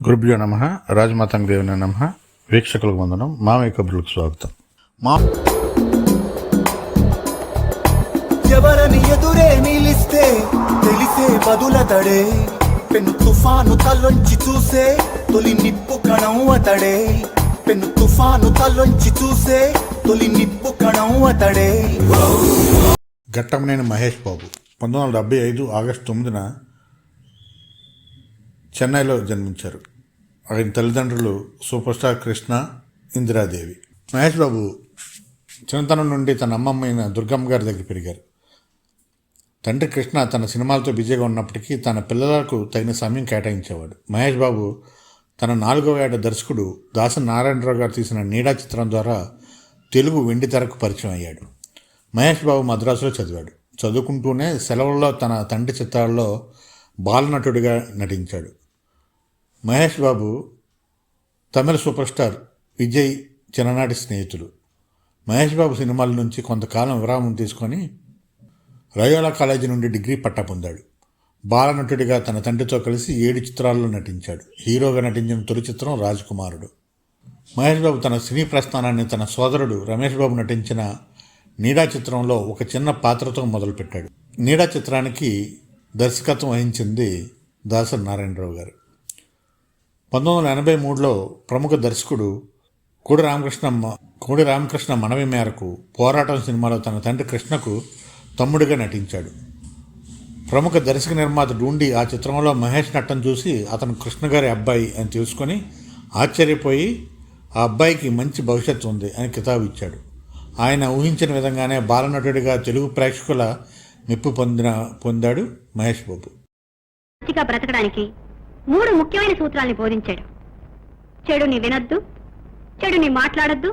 గురుభ్యో నమ రాజమాతంగ దేవుని నమ వీక్షకులకు వందనం మామయ్య కబుర్లకు స్వాగతం. మా ఎవరని ఎదురే నిలిస్తే తెలిసే బదులతడే పెను తుఫాను తల్లొంచి చూసే తొలి నిప్పు కణం అతడే. పెను తుఫాను తల్లొంచి చూసే తొలి నిప్పు కణం అతడే. ఘట్టమనేని మహేష్ బాబు పంతొమ్మిది వందల డెబ్బై ఐదు ఆగస్టు తొమ్మిదిన చెన్నైలో జన్మించారు. ఆయన తల్లిదండ్రులు సూపర్ స్టార్ కృష్ణ ఇందిరాదేవి. మహేష్ బాబు చిన్నతనం నుండి తన అమ్మమ్మ అయిన దుర్గమ్మ గారి దగ్గర పెరిగారు. తండ్రి కృష్ణ తన సినిమాలతో బిజీగా ఉన్నప్పటికీ తన పిల్లలకు తగిన సమయం కేటాయించేవాడు. మహేష్ బాబు తన నాలుగవ ఏట దర్శకుడు దాస నారాయణరావు గారు తీసిన నీడా చిత్రం ద్వారా తెలుగు వెండి తెరకు పరిచయం అయ్యాడు. మహేష్ బాబు మద్రాసులో చదివాడు. చదువుకుంటూనే సెలవుల్లో తన తండ్రి చిత్రాల్లో బాలనటుడిగా నటించాడు. మహేష్ బాబు తమిళ సూపర్ స్టార్ విజయ్ చిన్ననాటి స్నేహితులు. మహేష్ బాబు సినిమాల నుంచి కొంతకాలం విరామం తీసుకొని రయోలా కాలేజీ నుండి డిగ్రీ పట్టా పొందాడు. బాలనటుడిగా తన తండ్రితో కలిసి ఏడు చిత్రాల్లో నటించాడు. హీరోగా నటించిన తొలి చిత్రం రాజకుమారుడు. మహేష్ బాబు తన సినీ ప్రస్థానాన్ని తన సోదరుడు రమేష్ బాబు నటించిన నీడా చిత్రంలో ఒక చిన్న పాత్రతో మొదలుపెట్టాడు. నీడా చిత్రానికి దర్శకత్వం వహించింది దాసరి నారాయణరావు గారు. పంతొమ్మిది వందల ఎనభై మూడులో ప్రముఖ దర్శకుడు కోడి రామకృష్ణ కోడి రామకృష్ణ మనవి మేరకు పోరాటం సినిమాలో తన తండ్రి కృష్ణకు తమ్ముడిగా నటించాడు. ప్రముఖ దర్శక నిర్మాత డూండి ఆ చిత్రంలో మహేష్ నటన చూసి అతను కృష్ణ గారి అబ్బాయి అని తెలుసుకొని ఆశ్చర్యపోయి ఆ అబ్బాయికి మంచి భవిష్యత్తు ఉంది అని కితాబు ఇచ్చాడు. ఆయన ఊహించిన విధంగానే బాలనటుడిగా తెలుగు ప్రేక్షకుల మెప్పు పొందిన పొందాడు మహేష్ బాబు. బ్రతకడానికి మూడు ముఖ్యమైన సూత్రాల్ని బోధించాడు. చెడుని వినొద్దు చెడుని మాట్లాడొద్దు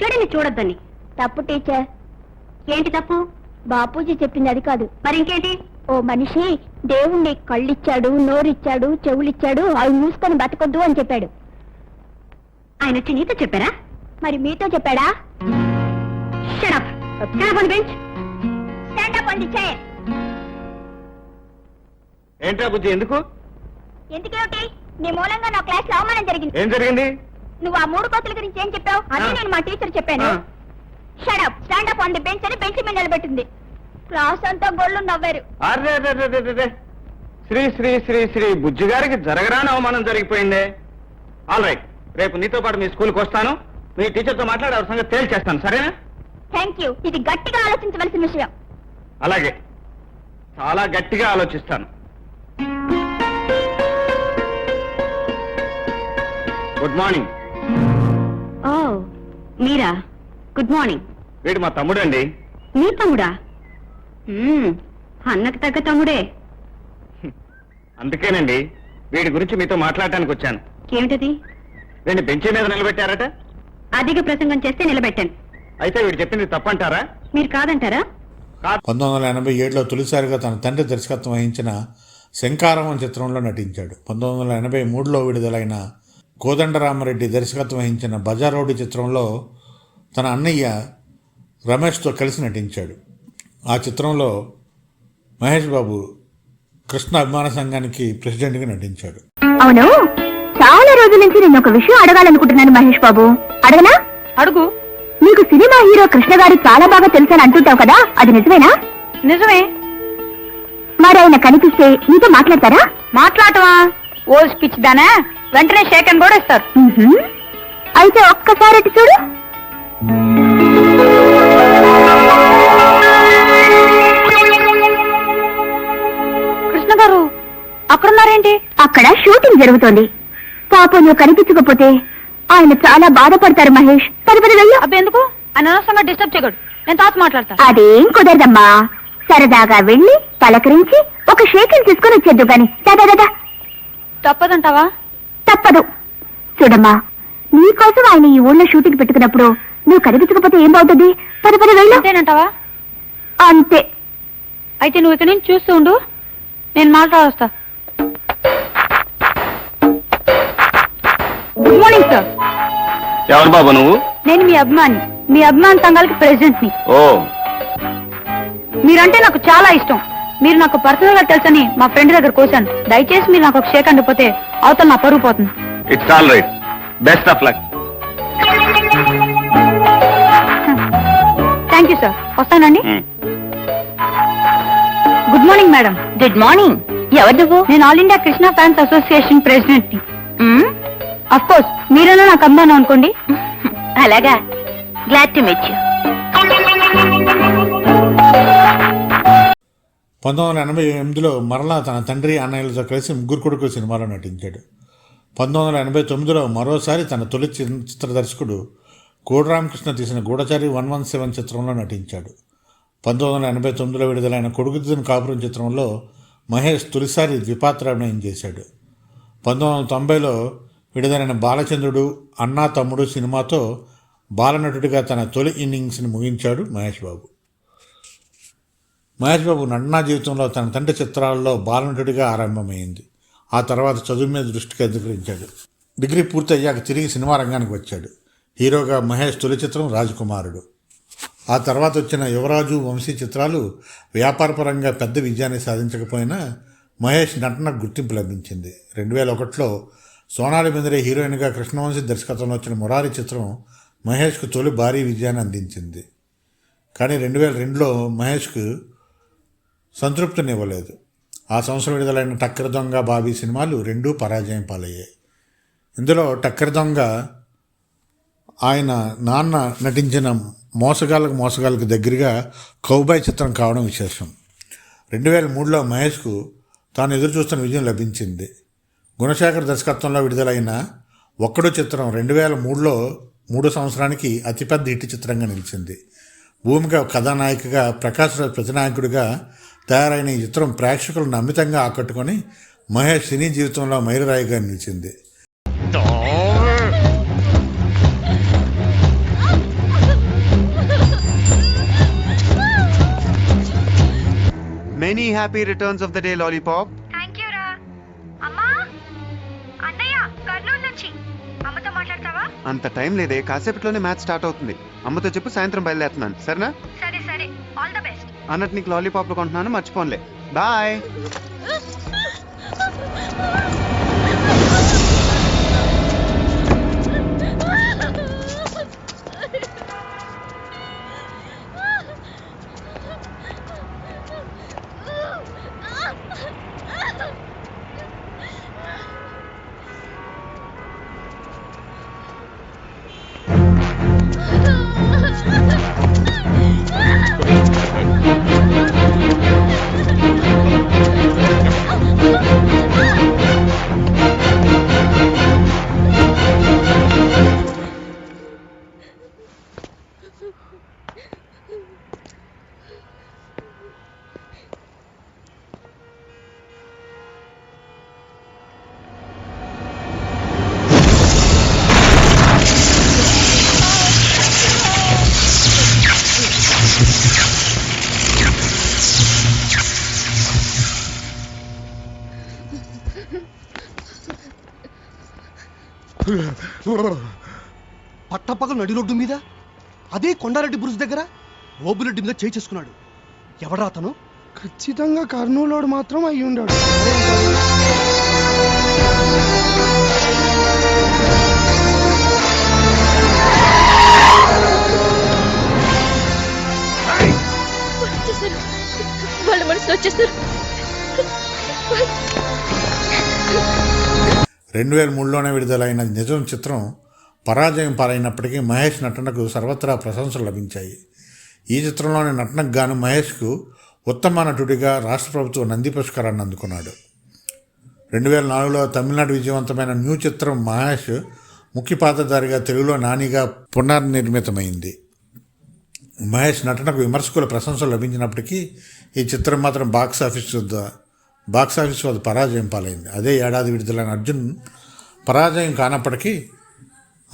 చెడుని చూడొద్దని. తప్పు టీచర్. ఏంటి తప్పు? బాపూజీ చెప్పింది అది కాదు. మరి ఇంకేంటి ఓ మనిషి దేవుణ్ణి కళ్ళిచ్చాడు నోరిచ్చాడు చెవులిచ్చాడు అవి మూసుకొని బతకొద్దు అని చెప్పాడు. ఆయన వచ్చి నీతో చెప్పారా? మరి మీతో చెప్పాడా? Shut up shut up on bench stand up అంది చైర్ ఏంట్రా బుజ్జి ఎందుకు? ఎందుకేమిటి నీ మూలంగా నా క్లాస్లో అవమానం జరిగింది. ఏం జరిగింది? నువ్వు ఆ మూడు కోతుల గురించి ఏం చెప్పావు? ఆ. నేను మా టీచర్ చెప్పాను. Shut up stand up on the bench అని బెంచ్ మీద నిలబెట్టింది. క్లాస్ అంతా గోళ్ళు నవ్వారు. శ్రీ శ్రీ శ్రీ శ్రీ బుజ్జి గారికి జరగరాని అవమానం జరిగిపోయిందే. ఆల్ రైట్ రేపు నీతో పాటు మీ స్కూల్కి వస్తాను. మీ టీచర్తో మాట్లాడి ఆవిడ సంగతి తేల్చేస్తాను. సరేనా? థ్యాంక్ యూ ఇది గట్టిగా ఆలోచించవలసిన విషయం. అలాగే. చాలా గట్టిగా ఆలోచిస్తాను. గుడ్ మార్నింగ్ ఓ మీరా గుడ్ మార్నింగ్ వీడు మా తమ్ముడండి. మీ తమ్ముడా? మ్మ్, అన్నకు తగ్గ తమ్ముడే. అందుకేనండి వీడి గురించి మీతో మాట్లాడటానికి వచ్చాను. ఏమిటది? వీడిని బెంచీ మీద నిలబెట్టారట? అధిక ప్రసంగం చేస్తే నిలబెట్టాను. అయితే వీడు చెప్పింది తప్పంటారా? మీరు కాదంటారా? కాదు. పంతొమ్మిది వందల ఎనభై ఏడులో తొలిసారిగా తన తండ్రి దర్శకత్వం వహించిన శంకారవం చిత్రంలో నటించాడు. పంతొమ్మిది వందల ఎనభై మూడులో విడుదలైన కోదండరామరెడ్డి దర్శకత్వం వహించిన బజారోడి చిత్రంలో తన అన్నయ్య రమేష్తో కలిసి నటించాడు. ఆ చిత్రంలో మహేష్ బాబు కృష్ణ అభిమాన సంఘానికి ప్రెసిడెంట్గా నటించాడు. అవును. చాలా రోజుల నుంచి నేను ఒక విషయం అడగాలనుకుంటున్నాను మహేష్ బాబు. అడగనా? అడుగు. నీకు సినిమా హీరో కృష్ణ గారు చాలా బాగా తెలుసని అంటుంటావు కదా అది నిజమేనా? నిజమే. మరి ఆయన కనిపిస్తే నీతో మాట్లాడతారా? మాట్లాడటమా? ఓ స్పీచ్ వెంటనే షేకన్ కూడా ఇస్తారు. అయితే ఒక్కసారి అటు చూడు. కృష్ణ గారు అక్కడున్నారేంటి? అక్కడ షూటింగ్ జరుగుతోంది. పాపం నువ్వు కనిపించకపోతే ఆయన చాలా బాధపడతారు మహేష్. పది పది వెళ్ళు. అబ్బెందుకు అనవసరంగా డిస్టర్బ్ చేయకూడదు. నేను తాత మాట్లాడతా అదేం కుదరదమ్మా. సరదాగా వెళ్ళి పలకరించి ఒక షేకిల్ తీసుకుని వచ్చేద్దు దాదా దాదా తప్పదంటావా? తప్పదు. చూడమ్మా నీకోసం ఆయన ఈ ఊళ్ళో షూటింగ్ పెట్టుకున్నప్పుడు నువ్వు కనిపించకపోతే ఏం బాగుతుంది పద పద వెళ్ళు. అంతేనంటావా? అంతే. అయితే నువ్వు ఇక్కడ నుంచి చూస్తూ ఉండు. నేను మాట్లాడొస్తా. గుడ్ మార్నింగ్ సార్ ఎవరు బాబు నువ్వు? నేను మీ అభిమాని. మీ అభిమాన్ సంఘాలకి ప్రెసిడెంట్ని. ఓ. మీరంటే నాకు చాలా ఇష్టం. మీరు నాకు పర్సనల్గా తెలుసని మా ఫ్రెండ్ దగ్గర కూర్చాను దయచేసి మీరు నాకు ఒక షేక్ అండిపోతే అవతల నా పరుగు పోతుంది. It's all right best of luck thank you sir వస్తానండి? Good morning madam good morning ఎవరు నువ్వు? నేను all India Krishna fans association ప్రెసిడెంట్ని of course మీరైనా నాకు అమ్మాను అనుకోండి? అలాగా. గ్లాడ్ టు మీట్ యూ పంతొమ్మిది వందల ఎనభై ఎనిమిదిలో మరలా తన తండ్రి అన్నయ్యలతో కలిసి ముగ్గురు కొడుకు సినిమాలో నటించాడు. పంతొమ్మిది వందల ఎనభై తొమ్మిదిలో మరోసారి తన తొలి చిత్ర దర్శకుడు కోడరామకృష్ణ తీసిన గూఢచారి వన్ వన్ సెవెన్ చిత్రంలో నటించాడు. పంతొమ్మిది వందల ఎనభై తొమ్మిదిలో విడుదలైన కొడుకుదిన కాపురం చిత్రంలో మహేష్ తొలిసారి ద్విపాత్ర అభినయం చేశాడు. పంతొమ్మిది వందల తొంభైలో విడుదలైన బాలచంద్రుడు అన్నా తమ్ముడు సినిమాతో బాలనటుడిగా తన తొలి ఇన్నింగ్స్ని ముగించాడు మహేష్ బాబు. మహేష్ బాబు నటనా జీవితంలో తన తండ్రి చిత్రాల్లో బాలనటుడిగా ఆరంభమైంది. ఆ తర్వాత చదువు మీద దృష్టి కేంద్రీకరించాడు డిగ్రీ పూర్తయ్యాక తిరిగి సినిమా రంగానికి వచ్చాడు. హీరోగా మహేష్ తొలి చిత్రం రాజకుమారుడు. ఆ తర్వాత వచ్చిన యువరాజు వంశీ చిత్రాలు వ్యాపారపరంగా పెద్ద విజయాన్ని సాధించకపోయినా మహేష్ నటనకు గుర్తింపు లభించింది. రెండు వేల ఒకటిలో సోనాలి బెందరే హీరోయిన్గా కృష్ణవంశీ దర్శకత్వంలో వచ్చిన మురారి చిత్రం మహేష్కు తొలి భారీ విజయాన్ని అందించింది. కానీ రెండు వేల రెండులో మహేష్కు సంతృప్తినివ్వలేదు. ఆ సంవత్సరం విడుదలైన టక్కర దొంగ బాబీ సినిమాలు రెండూ పరాజయం పాలయ్యాయి. ఇందులో టక్కర దొంగ ఆయన నాన్న నటించిన మోసగాళ్ళకు మోసగాళ్ళకు దగ్గరగా కౌబాయ్ చిత్రం కావడం విశేషం. రెండు వేల మూడులో మహేష్కు తాను ఎదురు చూస్తున్న విజయం లభించింది. గుణశేఖర్ దర్శకత్వంలో విడుదలైన ఒక్కడో చిత్రం రెండు వేల మూడులో మూడో సంవత్సరానికి అతిపెద్ద ఇటు చిత్రంగా నిలిచింది. భూమిక కథానాయికగా ప్రకాష్ రాజ్ ప్రతినాయకుడిగా తయారైన ఈ చిత్రం ప్రేక్షకులను అమితంగా ఆకట్టుకొని మహేష్ సినీ జీవితంలో మైలురాయిగా నిలిచింది. Many happy returns of the day, Lollipop. Thank you రా అమ్మా! అన్నయ్య కర్నూలు నుంచి. అమ్మతో మాట్లాడతావా? అంత టైం లేదే. కాసేపట్లోనే మ్యాచ్ స్టార్ట్ అవుతుంది. అమ్మతో చెప్పు సాయంత్రం బయలుదేరుతున్నాను. సరేనా? సరే. ద అన్నట్టు నీకు లాలీపాప్లు కొంటున్నాను మర్చిపోన్లే. బాయ్ పట్టపగలు నడి రోడ్డు మీద అదే కొండారెడ్డి బ్రుజ్ దగ్గర ఓబులెడ్డి మీద చేయి చేసుకున్నాడు. ఎవడా అతను? ఖచ్చితంగా కర్నూలోడు మాత్రం అయి ఉండాడు. వచ్చేసారు వాళ్ళ మనసులో వచ్చేసారు రెండు వేల మూడులోనే విడుదలైన నిజం చిత్రం పరాజయం పాలైనప్పటికీ మహేష్ నటనకు సర్వత్రా ప్రశంసలు లభించాయి. ఈ చిత్రంలోని నటనకు గాను మహేష్కు ఉత్తమ నటుడిగా రాష్ట్ర ప్రభుత్వం నంది పురస్కారాన్ని అందుకున్నాడు. రెండు వేల నాలుగులో తమిళనాడు విజయవంతమైన న్యూ చిత్రం మహేష్ ముఖ్య పాత్రధారిగా తెలుగులో నానిగా పునర్నిర్మితమైంది. మహేష్ నటనకు విమర్శకుల ప్రశంసలు లభించినప్పటికీ ఈ చిత్రం మాత్రం బాక్స్ ఆఫీస్ వద్ద బాక్సాఫీస్ వద్ద పరాజయం పాలైంది. అదే ఏడాది విడుదలైన అర్జున్ పరాజయం కానప్పటికీ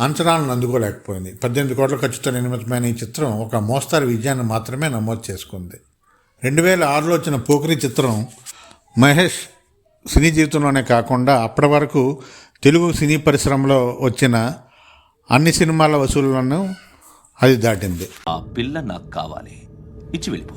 అంచనాలను అందుకోలేకపోయింది. పద్దెనిమిది కోట్ల ఖర్చుతో నిర్మితమైన ఈ చిత్రం ఒక మోస్తారు విజయాన్ని మాత్రమే నమోదు చేసుకుంది. రెండు వేల ఆరులో వచ్చిన పోకిరి చిత్రం మహేష్ సినీ జీవితంలోనే కాకుండా అప్పటి వరకు తెలుగు సినీ పరిశ్రమలో వచ్చిన అన్ని సినిమాల వసూళ్ళను అది దాటింది. ఆ పిల్ల నాకు కావాలి. ఇచ్చి వెళ్ళిపో.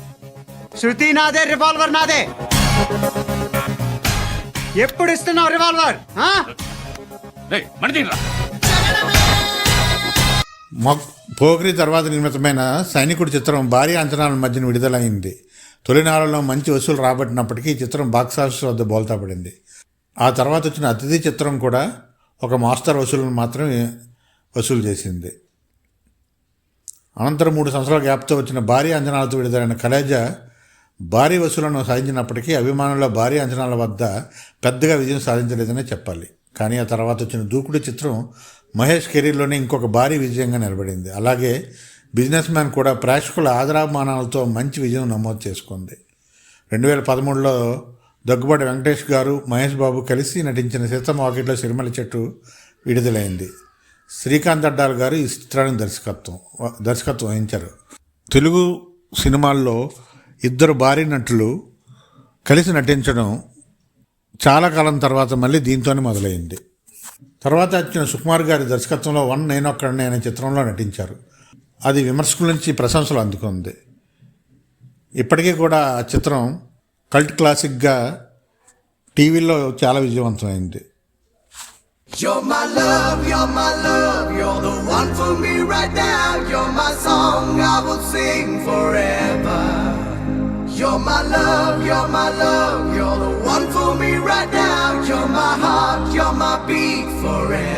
శృతి నాదే రివాల్వర్ నాదే. ఎప్పుడు ఇస్తున్నావు రివాల్వర్? ఆ? మొగ్ పోగ్రి తర్వాత నిర్మితమైన సైనికుడి చిత్రం భారీ అంచనాల మధ్యన విడుదలైంది. తొలినాళ్ళలో మంచి వసూలు రాబట్టినప్పటికీ ఈ చిత్రం బాక్సాఫీస్ వద్ద బోల్తా పడింది. ఆ తర్వాత వచ్చిన అతిథి చిత్రం కూడా ఒక మాస్టర్ వసూలను మాత్రమే వసూలు చేసింది. అనంతరం మూడు సంవత్సరాల గ్యాప్తో వచ్చిన భారీ అంచనాలతో విడుదలైన కలేజా భారీ వసూలను సాధించినప్పటికీ అభిమానుల భారీ అంచనాల వద్ద పెద్దగా విజయం సాధించలేదనే చెప్పాలి. కానీ ఆ తర్వాత వచ్చిన దూకుడు చిత్రం మహేష్ కెరీర్లోనే ఇంకొక భారీ విజయంగా నిలబడింది. అలాగే బిజినెస్ మ్యాన్ కూడా ప్రేక్షకుల ఆదరాభిమానాలతో మంచి విజయం నమోదు చేసుకుంది. రెండు వేల పదమూడులో దగ్గుబాటి వెంకటేష్ గారు మహేష్ బాబు కలిసి నటించిన సీతమ్మ వాకిట్లో సిరిమల చెట్టు విడుదలైంది. శ్రీకాంత్ అడ్డాల్ గారు ఈ చిత్రానికి దర్శకత్వం దర్శకత్వం వహించారు. తెలుగు సినిమాల్లో ఇద్దరు భారీ నటులు కలిసి నటించడం చాలా కాలం తర్వాత మళ్ళీ దీంతోనే మొదలైంది తర్వాత వచ్చిన సుకుమార్ గారి దర్శకత్వంలో వన్ నేనొక్కడనే అనే చిత్రంలో నటించారు అది విమర్శకుల నుంచి ప్రశంసలు అందుకుంది ఇప్పటికీ కూడా ఆ చిత్రం కల్ట్ క్లాసిక్గా టీవీలో చాలా విజయవంతమైంది You're my love, you're my love, you're the one for me right now. You're my song, I will sing forever. You're my love, you're my love, you're the one for me right now. You're my heart, you're my beat forever.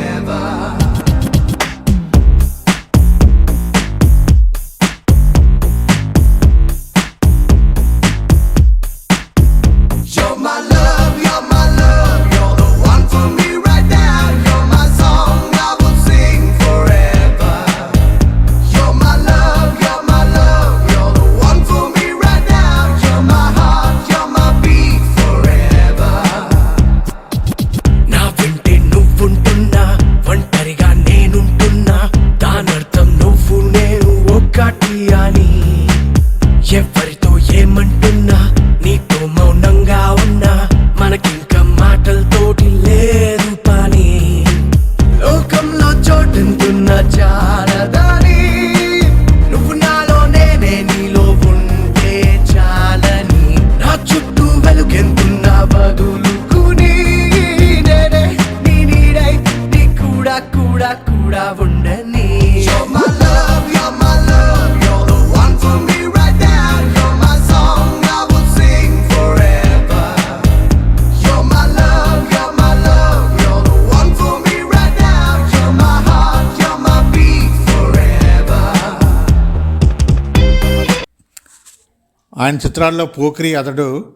ఆయన చిత్రాల్లో పోక్రి అతడు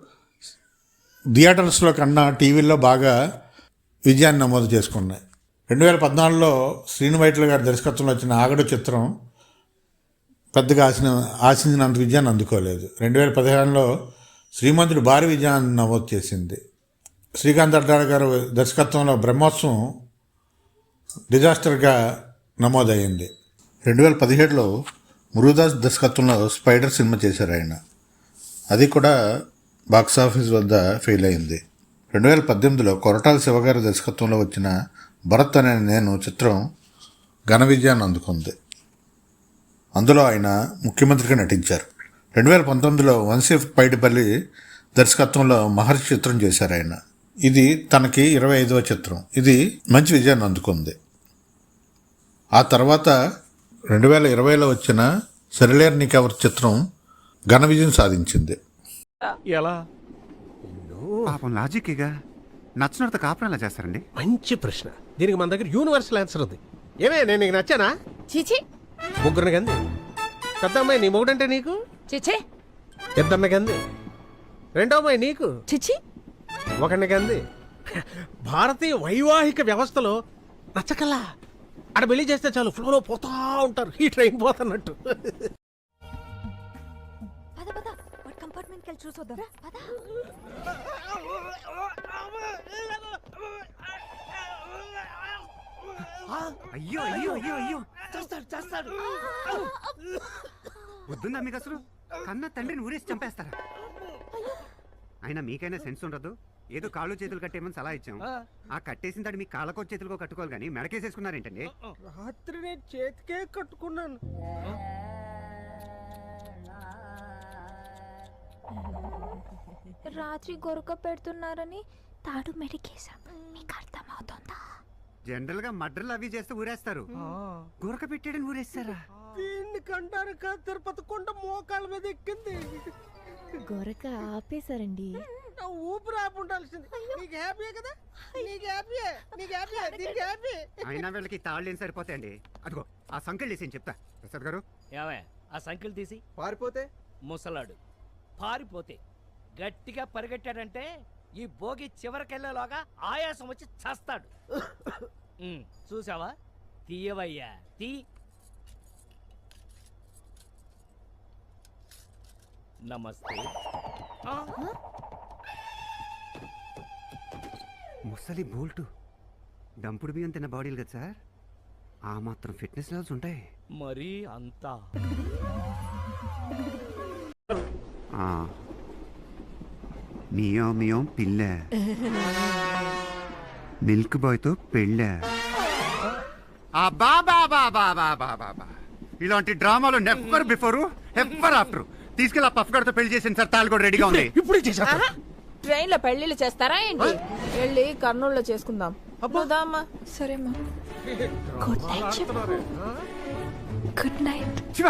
థియేటర్స్లో కన్నా టీవీల్లో బాగా విజయాన్ని నమోదు చేసుకున్నాయి. రెండు వేల పద్నాలుగులో శ్రీను వైట్ల గారి దర్శకత్వంలో వచ్చిన ఆగడు చిత్రం పెద్దగా ఆశిన ఆశించినంత విజయాన్ని అందుకోలేదు. రెండు వేల పదిహేనులో శ్రీమంతుడు భారీ విజయాన్ని నమోదు చేసింది. శ్రీకాంత్ అడ్డాడ గారు దర్శకత్వంలో బ్రహ్మోత్సవం డిజాస్టర్గా నమోదయ్యింది రెండు వేల పదిహేడులో మురుదాస్ దర్శకత్వంలో స్పైడర్ సినిమా చేశారు ఆయన. అది కూడా బాక్సాఫీస్ వద్ద ఫెయిల్ అయింది. రెండు వేల పద్దెనిమిదిలో కొరటాల శివగారి దర్శకత్వంలో వచ్చిన భరత్ అనే నేను చిత్రం ఘన విజయాన్ని అందుకుంది. అందులో ఆయన ముఖ్యమంత్రిగా నటించారు. రెండు వేల పంతొమ్మిదిలో వంశీ పైడిపల్లి దర్శకత్వంలో మహర్షి చిత్రం చేశారు ఆయన. ఇది తనకి ఇరవై ఐదవ చిత్రం. ఇది మంచి విజయాన్ని అందుకుంది. ఆ తర్వాత రెండు వేల ఇరవైలో వచ్చిన సెరిలేర్ నీకెవరి చిత్రం ఘన విజయం సాధించింది. ఎలా? పాపం లాజిక్గా నచ్చినంత కాపురం ఎలా చేస్తారండి? మంచి ప్రశ్న. దీనికి మన దగ్గర యూనివర్సల్ ఆన్సర్ ఉంది. ఏమే నేను నీకు నచ్చానా? చిచి. ముగ్గురిని కంది. పెద్ద అమ్మాయి నీ మొగుడంటే నీకు? చిచి. ఇద్దరిని కంది. రెండో అమ్మాయి నీకు? చిచి. ఒకరిని కంది. భారతీయ వైవాహిక వ్యవస్థలో నచ్చకల్లా అక్కడ పెళ్ళి చేస్తే చాలు ఫ్లోలో పోతా ఉంటారు. ఈ ట్రైన్ పోతున్నట్టు. వెళ్ళి చూసొద్దాం. పద అయ్యో అయ్యో అయ్యో అయ్యో. చేస్తాడు చేస్తాడు. వద్దుందా మీకు అసలు? కన్న తండ్రిని ఊరేసి చంపేస్తారా? అయినా మీకైనా సెన్స్ ఉండదు. ఏదో కాళ్ళు చేతులు కట్టేమని సలహా ఇచ్చాం ఆ. కట్టేసిన తాడు మీ కాళ్ళకో చేతులకో కట్టుకోవాలి కానీ మెడకేసేసుకున్నారేంటండి? రాత్రి నేను చేతికే కట్టుకున్నాను. రాత్రి గొరక పెడుతున్నారని తాడు మెడికేశాం. మీకు అర్థమవుతుందా? జనరల్గా మడ్రలు అవి చేస్తే ఊరేస్తారు. గురక పెట్టాడని ఊరేస్తారా? దీన్ని కంటారు కాదు తిరుపతి కొండ మోకాల మీద ఎక్కింది. గొరక ఆపేశారండి. నా ఊపిరి ఆపి ఉండాల్సింది. నీకు హ్యాపీ కదా? నీకు హ్యాపీ నీకు హ్యాపీ నీకు హ్యాపీ? అయినా వీళ్ళకి తాళ్ళు ఏం సరిపోతాయండి? అదిగో ఆ సంఖ్యలు వేసి చెప్తా? ప్రసాద్ గారు? ఏమే ఆ సంఖ్యలు తీసి. పారిపోతే? ముసలాడు. పారిపోతే గట్టిగా పరిగెట్టాడంటే ఈ భోగి చివరికెళ్ళేలోగా ఆయాసం వచ్చి చస్తాడు. చూసావా? తీయవయ్యా తీ. నమస్తే. ముసలి బోల్టు. డంపుడు బియ్యం తిన్న బాడీలు కదా సార్? ఆ మాత్రం ఫిట్నెస్ లెవెల్స్ ఉంటాయి. మరీ అంతా. మియో మియో పిల్ల మిల్క్ బాయ్తో పెళ్ళ ఇలాంటి డ్రామాలు నెవర్ బిఫోర్ ఎవర్ ఆఫ్టర్ తీసుకెళ్ళి ఆ పఫ్ గడితో పెళ్ళి చేసింది సార్ తాళ్ళు కూడా రెడీగా ఉంది. ఇప్పుడు ట్రైన్లో పెళ్ళిళ్ళు చేస్తారా ఏంటి? వెళ్ళి కర్నూలులో చేసుకుందాం. అమ్మా. సరేమ్మా good night good night. Shiva!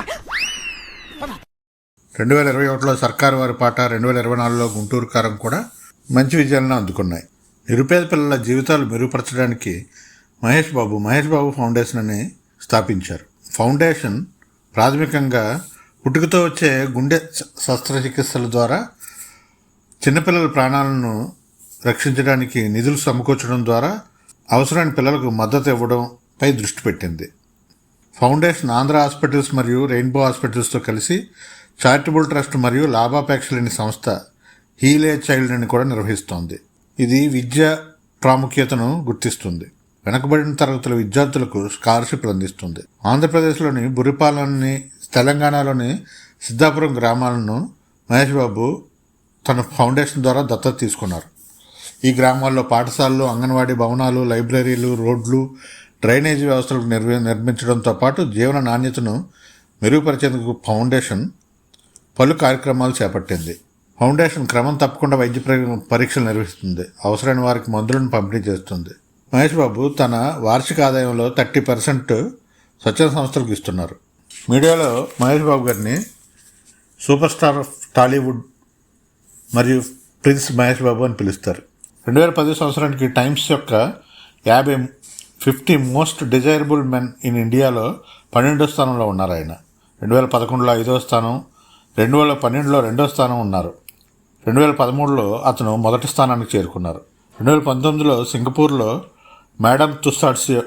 రెండు వేల ఇరవై ఒకటిలో సర్కారు వారి పాట రెండు వేల ఇరవై నాలుగులో గుంటూరు కారం కూడా మంచి విజయాలను అందుకున్నాయి. నిరుపేద పిల్లల జీవితాలు మెరుగుపరచడానికి మహేష్ బాబు మహేష్ బాబు ఫౌండేషన్ అని స్థాపించారు. ఫౌండేషన్ ప్రాథమికంగా పుట్టుకతో వచ్చే గుండె శస్త్రచికిత్సల ద్వారా చిన్నపిల్లల ప్రాణాలను రక్షించడానికి నిధులు సమకూర్చడం ద్వారా అవసరమైన పిల్లలకు మద్దతు ఇవ్వడంపై దృష్టి పెట్టింది. ఫౌండేషన్ ఆంధ్ర హాస్పిటల్స్ మరియు రెయిన్బో హాస్పిటల్స్తో కలిసి చారిటబుల్ ట్రస్ట్ మరియు లాభాపేక్ష లేని సంస్థ హీలే చైల్డ్ అని కూడా నిర్వహిస్తోంది. ఇది విద్య ప్రాముఖ్యతను గుర్తిస్తుంది. వెనకబడిన తరగతుల విద్యార్థులకు స్కాలర్షిప్లు అందిస్తుంది. ఆంధ్రప్రదేశ్లోని బురిపాలెంని తెలంగాణలోని సిద్ధాపురం గ్రామాలను మహేష్ బాబు తన ఫౌండేషన్ ద్వారా దత్తత తీసుకున్నారు. ఈ గ్రామాల్లో పాఠశాలలు అంగన్వాడీ భవనాలు లైబ్రరీలు రోడ్లు డ్రైనేజీ వ్యవస్థలు నిర్మి నిర్మించడంతో పాటు జీవన నాణ్యతను మెరుగుపరిచేందుకు ఫౌండేషన్ పలు కార్యక్రమాలు చేపట్టింది. ఫౌండేషన్ క్రమం తప్పకుండా వైద్య పరీక్షలు నిర్వహిస్తుంది. అవసరమైన వారికి మందులను పంపిణీ చేస్తుంది. మహేష్ బాబు తన వార్షిక ఆదాయంలో థర్టీ పర్సెంట్ స్వచ్ఛంద సంస్థలకు ఇస్తున్నారు. మీడియాలో మహేష్ బాబు గారిని సూపర్ స్టార్ ఆఫ్ టాలీవుడ్ మరియు ప్రిన్స్ మహేష్ బాబు అని పిలుస్తారు. రెండు వేల పది సంవత్సరానికి టైమ్స్ యొక్క యాభై fifty most desirable men in ఇండియాలో పన్నెండో స్థానంలో ఉన్నారు ఆయన. రెండు వేల పదకొండులో ఐదో స్థానం రెండు వేల పన్నెండులో రెండో స్థానం ఉన్నారు. రెండు వేల పదమూడులో అతను మొదటి స్థానానికి చేరుకున్నారు. రెండు వేల పంతొమ్మిదిలో సింగపూర్లో మేడం తుస్సాడ్స్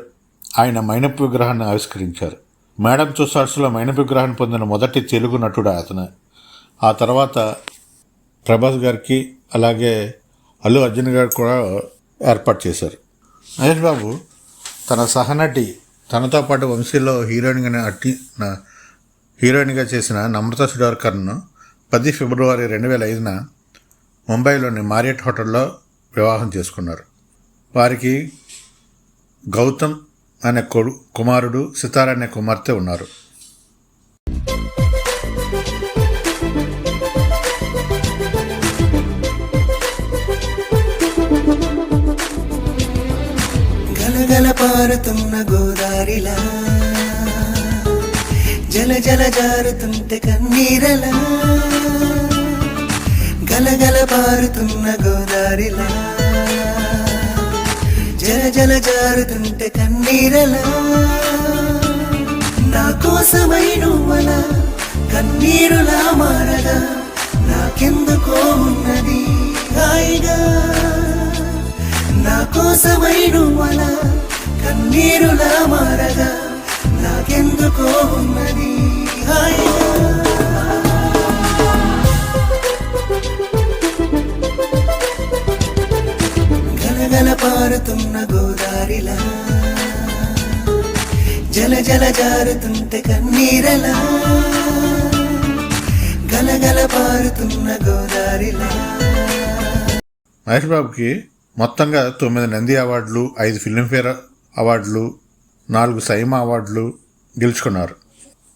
ఆయన మైనపు విగ్రహాన్ని ఆవిష్కరించారు. మేడం తుస్సాడ్స్లో మైనపు విగ్రహాన్ని పొందిన మొదటి తెలుగు నటుడు అతను. ఆ తర్వాత ప్రభాస్ గారికి అలాగే అల్లు అర్జున్ గారు కూడా ఏర్పాటు చేశారు. మహేష్ బాబు తన సహనటి తనతో పాటు వంశీలో హీరోయిన్గా నటి నా- హీరోయిన్గా చేసిన నమ్రత సుడార్కర్ను పది ఫిబ్రవరి రెండు వేల ఐదున ముంబైలోని మారియట్ హోటల్లో వివాహం చేసుకున్నారు. వారికి గౌతమ్ అనే కొడు కుమారుడు సితార్ అనే కుమార్తె ఉన్నారు. గలగల పారుతున్న గోదారిలా జల జల జారుతుంటే కన్నీరలా గలగల పారుతున్న గోదారిలా జల జల జారుతుంటే కన్నీరలా నా కోసమై నువ్వలా కన్నీరులా మారగా నాకెందుకో ఉన్నది హాయిగా. నా కోసమై నువ్వలా కన్నీరులా మారగా నాకెందుకో ఉన్నది? గలగల పారుతున్న గోదారిలా. జల జల జారుతుంటే కన్నీరలా. గలగల పారుతున్న గోదారిలా. మహేష్ బాబుకి మొత్తంగా తొమ్మిది నంది అవార్డులు ఐదు ఫిల్మ్ఫేర్ అవార్డులు నాలుగు సైమా అవార్డులు గెలుచుకున్నారు.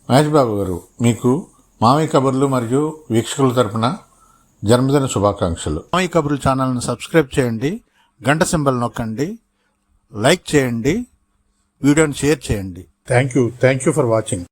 మహేష్ బాబు గారు మీకు మామయ్య కబుర్లు మరియు వీక్షకుల తరపున జన్మదిన శుభాకాంక్షలు. మామయ్య కబుర్లు ఛానల్ని సబ్స్క్రైబ్ చేయండి గంట సింబల్ నొక్కండి లైక్ చేయండి వీడియోని షేర్ చేయండి. Thank you thank you for watching